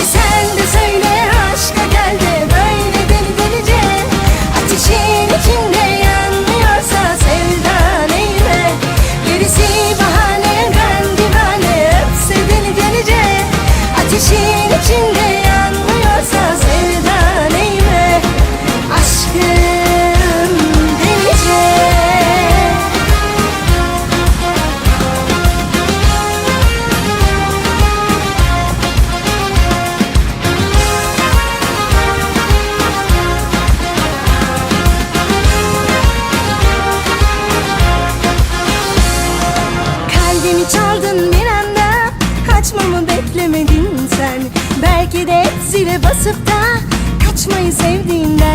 Hadi sen de söyle aşka gel böyle deli delice. Ateşin içinde yanmıyorsa sevda neyime Gerisi bahane ben divane öpse deli delice. Ateşin içinde Kalbimi çaldın bir anda. Kaçmamı beklemedin sen? Belki de zile basıp da Kaçmayı sevdiğinden